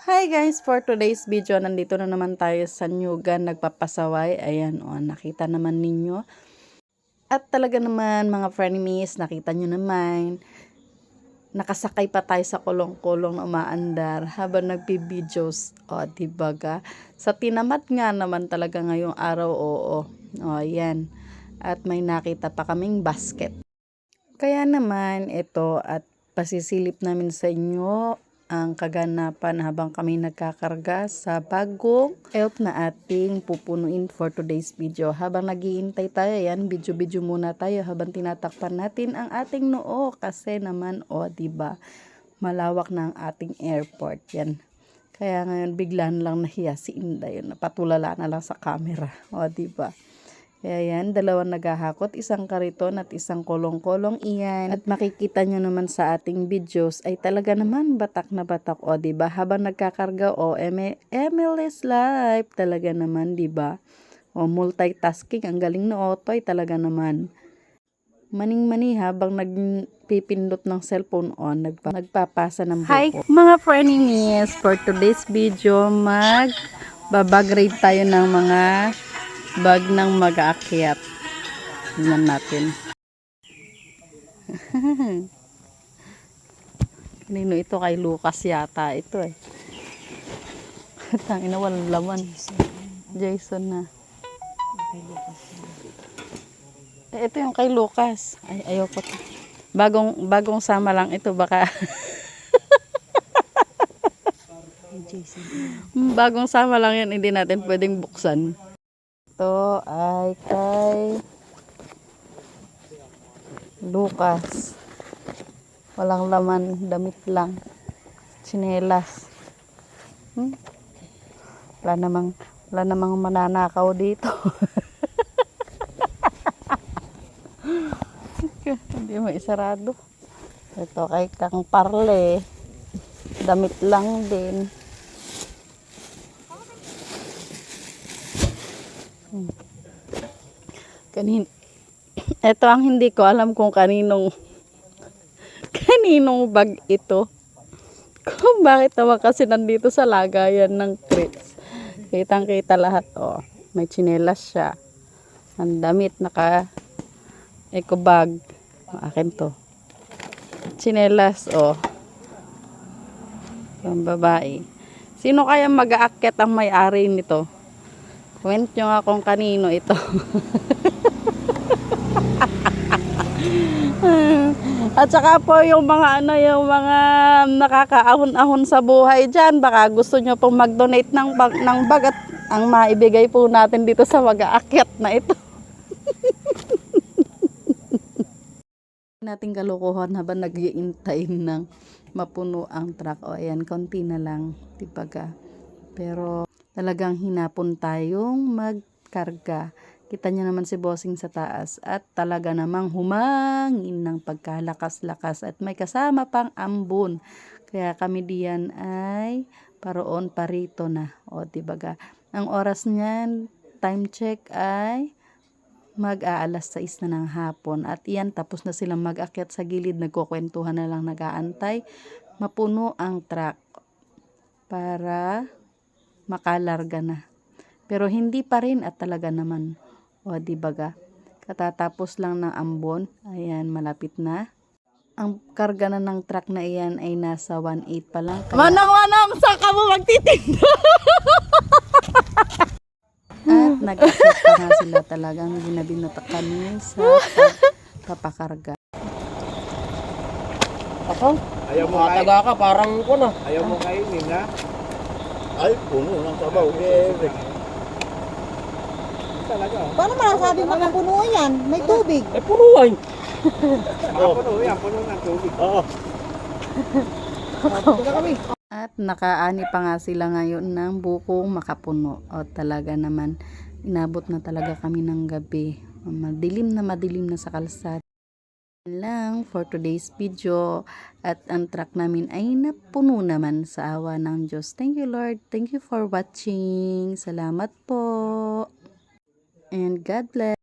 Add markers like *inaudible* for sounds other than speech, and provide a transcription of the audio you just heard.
Hi guys, for today's video, nandito na naman tayo sa Nyugan, nagpapasaway. Ayan, o, nakita naman ninyo. At talaga naman, mga frenemies, nakita nyo naman, nakasakay pa tayo sa kulong-kulong na umaandar habang nagpi-videos. O, diba? Sa tinamat nga naman talaga ngayong araw, oo. O, ayan. At may nakita pa kaming basket. Kaya naman, ito, at pasisilip namin sa inyo ang kaganapan habang kami nagkakarga sa bagong elf na ating pupunuin for today's video. Habang naghihintay tayo yan, video-video muna tayo habang tinatakpan natin ang ating noo kasi naman, o, oh, diba, malawak na ang ating airport yan. Kaya ngayon, biglaan lang nahiya si Inday, napatulala na lang sa camera, o, diba. Kaya yan, dalawang naghahakot, isang kariton at isang kolong-kolong iyan. At makikita nyo naman sa ating videos ay talaga naman batak na batak. O, ba diba? Habang nagkakarga, o, M- MLS life. Talaga naman, ba diba? O, multitasking. Ang galing na otoy talaga naman. Maning-mani habang nagpipindot ng cellphone on, nagpa nagpapasa ng buko. Hi, mga frenemies! For today's video, mag babagrade tayo ng mga bag ng mag-aakyat. Tingnan natin. *laughs* Kanino ito? Kay Lucas yata. Ito eh. *laughs* Tangina, walang laman. Jason na. Eh, ito yung kay Lucas. Ay, ayoko to. Bagong, bagong sama lang ito. Baka *laughs* bagong sama lang yan. Hindi natin pwedeng buksan. Ito ay kay Lucas. Walang laman, damit lang. Chinelas. Hmm? Wala namang, wala namang mananakaw dito. *laughs* Hindi mo isarado. Ito kay Kang Parle. Damit lang din. Kanin Ito ang hindi ko alam kung kaninong *laughs* kaninong bag ito. Kung bakit naman kasi nandito sa lagayan ng crates. Kitang kita lahat oh. May chinelas siya. Ang damit naka eco bag. Akin to. Chinelas oh. Ang babae. Sino kaya mag-aakyat ang may-ari nito? Comment nyo nga kung kanino ito. At saka po yung mga ano, yung mga nakakaahon-ahon sa buhay diyan, baka gusto nyo pong mag-donate ng bag, ng bag at ang maibigay po natin dito sa mag-aakyat na ito. *laughs* nating kalukuhan habang nag-iintay ng mapuno ang truck. O ayan, konti na lang. Tibaga. Pero talagang hinapon tayong magkarga. Kita niyo naman si Bossing sa taas at talaga namang humangin ng pagkalakas-lakas at may kasama pang ambon. Kaya kami diyan ay paroon parito na. O dibaga. Ang oras niyan, time check ay mag-aalas 6 na ng hapon. At iyan, tapos na silang mag-akyat sa gilid, nagkukwentuhan na lang nag-aantay. Mapuno ang truck para makalarga na. Pero hindi pa rin at talaga naman. O, di baga? Katatapos lang ng ambon. Ayan, malapit na. Ang karga na ng truck na iyan ay nasa 1.8 pa lang. Kaya... Manang, manang! Saan ka mo magtitinda? *laughs* At nag-akit pa nga sila talagang ginabinata kami sa papakarga. Ako? Ayaw mo kain. Mataga ka, parang ko na. Ayaw mo kainin ha? Ay, puno ng sabaw. Eh, Talaga. oh. Paano masasabi makapuno yan? May tubig. Eh, punuan. Makapuno *laughs* yan, puno ng tubig. Oo. *laughs* Na kami. At nakaani pa nga sila ngayon ng bukong makapuno. O talaga naman, inabot na talaga kami ng gabi. Madilim na madilim na sa kalsada. Lang for today's video at ang truck namin ay napuno naman sa awa ng Diyos. Thank you Lord. Thank you for watching. Salamat po. And God bless.